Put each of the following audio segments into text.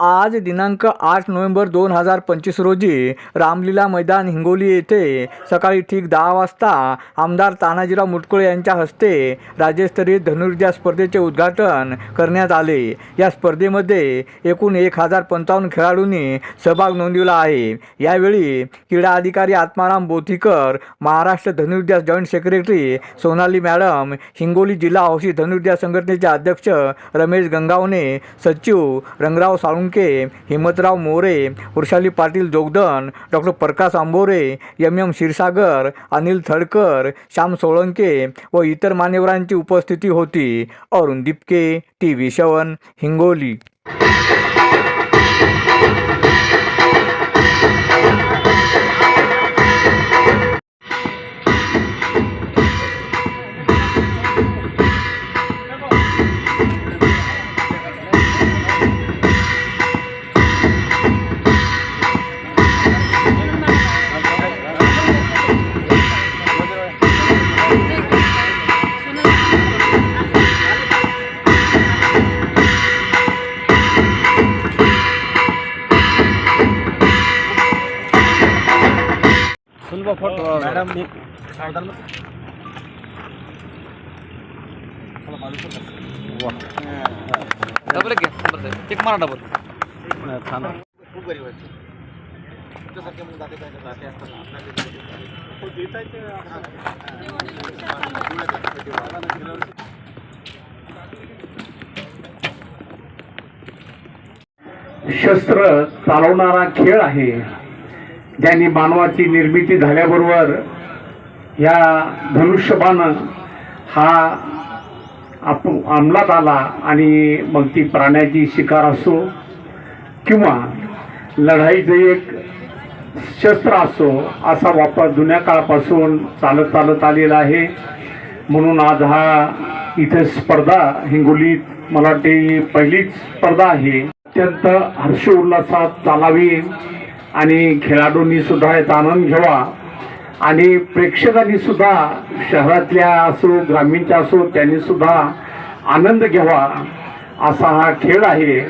आज दिनांक आठ नोव्हेंबर दोन हजार पंचवीस रोजी रामलीला मैदान हिंगोली येथे सकाळी ठीक दहा वाजता आमदार तानाजीराव मुटकुळे यांच्या हस्ते राज्यस्तरीय धनुर्विद्या स्पर्धेचे उद्घाटन करण्यात आले. या स्पर्धेमध्ये एकूण एक हजार पंचावन्न खेळाडूंनी सहभाग नोंदविला आहे. यावेळी क्रीडा अधिकारी आत्माराम बोथीकर महाराष्ट्र धनुर्विद्या joint secretary Sonali madam Hingoli जिल्हा हौशी धनुर्विद्या संघटनेचे अध्यक्ष रमेश गंगावणे सचिव Rangrao Salung Salunke Himmatrao More Vrushali Patil Jogdan doctor Prakash Ambore M M Kshirsagar Anil Thadkar Shyam Solanke व इतर मान्यवरांची उपस्थिती होती. अरुण दिपके टी व्ही शवन हिंगोली. मॅडम मी डबल घ्या चेक मारा डबल खूप गरीब आहेत तुमच्यासारखे म्हणजे जाते काय जाते असतात आपल्या शस्त्र चालवणारा खेळ आहे. ज्यांनी मानवाची निर्मिती झाल्याबरोबर या धनुष्यबाण हा आप अंमलात आला आणि मग ती प्राण्याची शिकार असो किंवा लढाईचं एक शस्त्र असो असा वापर जुन्या काळापासून चालत चालत आलेला आहे. म्हणून आज हा इथे स्पर्धा हिंगोलीत मला वाटते पहिलीच स्पर्धा आहे. अत्यंत हर्षोल्लासात चालावी. आणि खेळाडूंनी सुद्धा याचा आनंद घ्यावा. आणि प्रेक्षकांनी सुद्धा शहरातल्या असो ग्रामीणच्या असो त्यांनी सुद्धा आनंद घ्यावा असा हा खेळ आहे.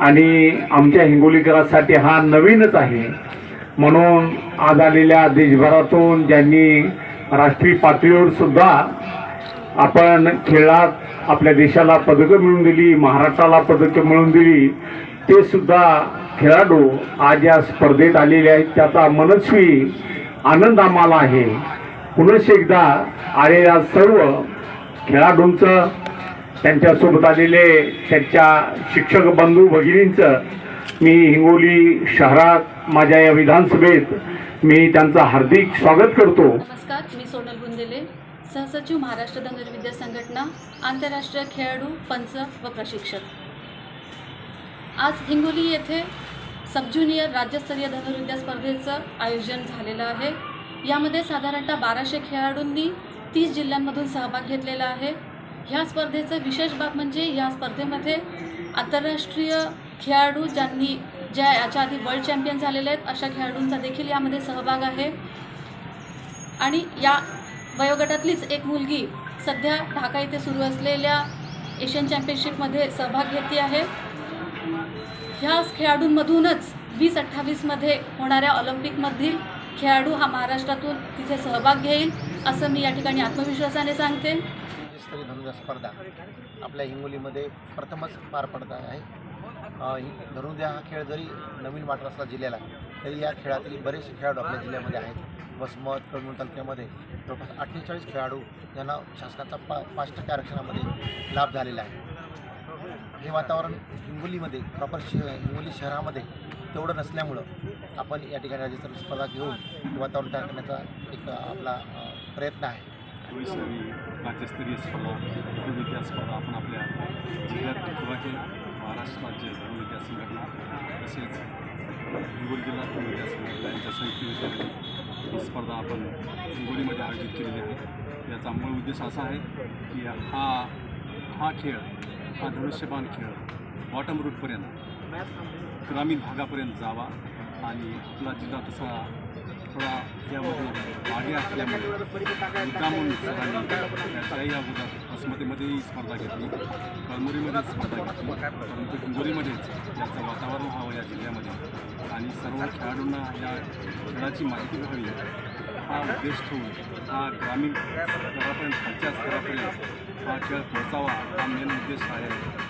आणि आमच्या हिंगोलीकरांसाठी हा नवीनच आहे. म्हणून आज आलेल्या देशभरातून ज्यांनी राष्ट्रीय पातळीवर सुद्धा आपण खेळात आपल्या देशाला पदकं मिळवून दिली महाराष्ट्राला पदकं मिळवून दिली ते सुद्धा खेळाडू आज या स्पर्धेत आलेले आहेत. त्याचा मनस्वी आनंद आम्हाला आहे. पुनश एकदा आलेल्या सर्व खेळाडूंचं त्यांच्यासोबत आलेले त्यांच्या शिक्षक बंधू भगिनींचं मी हिंगोली शहरात माझ्या या विधानसभेत मी त्यांचं हार्दिक स्वागत करतो. नमस्कार मी सोनल बुंदेले सहसचिव महाराष्ट्र धनुर्विद्या संघटना आंतरराष्ट्रीय खेळाडू पंच व प्रशिक्षक. आज हिंगोली येथे सब ज्युनियर राज्यस्तरीय धनुर्विद्या स्पर्धेचं आयोजन झालेलं आहे. यामध्ये साधारणतः बाराशे खेळाडूंनी तीस जिल्ह्यांमधून सहभाग घेतलेला आहे. ह्या स्पर्धेचं विशेष बाब म्हणजे या स्पर्धेमध्ये आंतरराष्ट्रीय खेळाडू ज्यांनी ज्या याच्या आधी वर्ल्ड चॅम्पियन झालेले आहेत अशा खेळाडूंचा देखील यामध्ये सहभाग आहे. आणि या वयोगटातलीच एक मुलगी सध्या ढाका येथे सुरू असलेल्या एशियन चॅम्पियनशिपमध्ये सहभाग घेतली आहे. ह्या खेळाडूंमधूनच वीस अठ्ठावीसमध्ये होणाऱ्या ऑलिम्पिकमधील खेळाडू हा महाराष्ट्रातून तिथे सहभाग घेईल असं मी या ठिकाणी आत्मविश्वासाने सांगते. राज्यस्तरीय धनुजा स्पर्धा आपल्या हिंगोलीमध्ये प्रथमच पार पडत आहे. अ, हा खेळ जरी नवीन वाटत असला जिल्ह्याला तरी या खेळातील बरेचसे खेळाडू आपल्या जिल्ह्यामध्ये आहेत. वसमत कळमूर तालुक्यामध्ये जवळपास अठ्ठेचाळीस खेळाडू यांना शासनाचा पा पाच टक्के आरक्षणामध्ये लाभ झालेला आहे. हे वातावरण हिंगोलीमध्ये प्रॉपर श हिंगोली शहरामध्ये तेवढं नसल्यामुळं आपण या ठिकाणी राज्यस्तरीय स्पर्धा घेऊन हे वातावरण तयार करण्याचा एक आपला प्रयत्न आहे. राज्यस्तरीय स्पर्धा विद्या स्पर्धा आपण आपल्या जिल्ह्यात किंवा आहे महाराष्ट्र राज्य विद्या संघटना तसेच हिंगोली जिल्हा विद्या संघटना यांच्या संयुक्त विद्यार्थी ही स्पर्धा आपण हिंगोलीमध्ये आयोजित केलेली आहे. याचा मूळ उद्देश असा आहे की हा हा खेळ हा धनुष्यबाण खेळ. बॉटम रूटपर्यंत ग्रामीण भागापर्यंत जावा आणि आपला जिल्हा तसा थोडा यामध्ये मागे असल्यामुळे मुद्दामून सरांनी त्याच्याही अगोदर बासमतीमध्येही स्पर्धा घेतली कळमुरीमध्ये स्पर्धा घेतली परंतु हिंगोलीमध्येच याचं वातावरण व्हावं या जिल्ह्यामध्ये. आणि सर्व खेळाडूंना या खेळाची माहिती व्हावी हा उद्देश ठेवून हा ग्रामीण स्तरापर्यंत खालच्या स्तरापर्यंत हा खेळ पोहोचावा हा मेन उद्देश आहे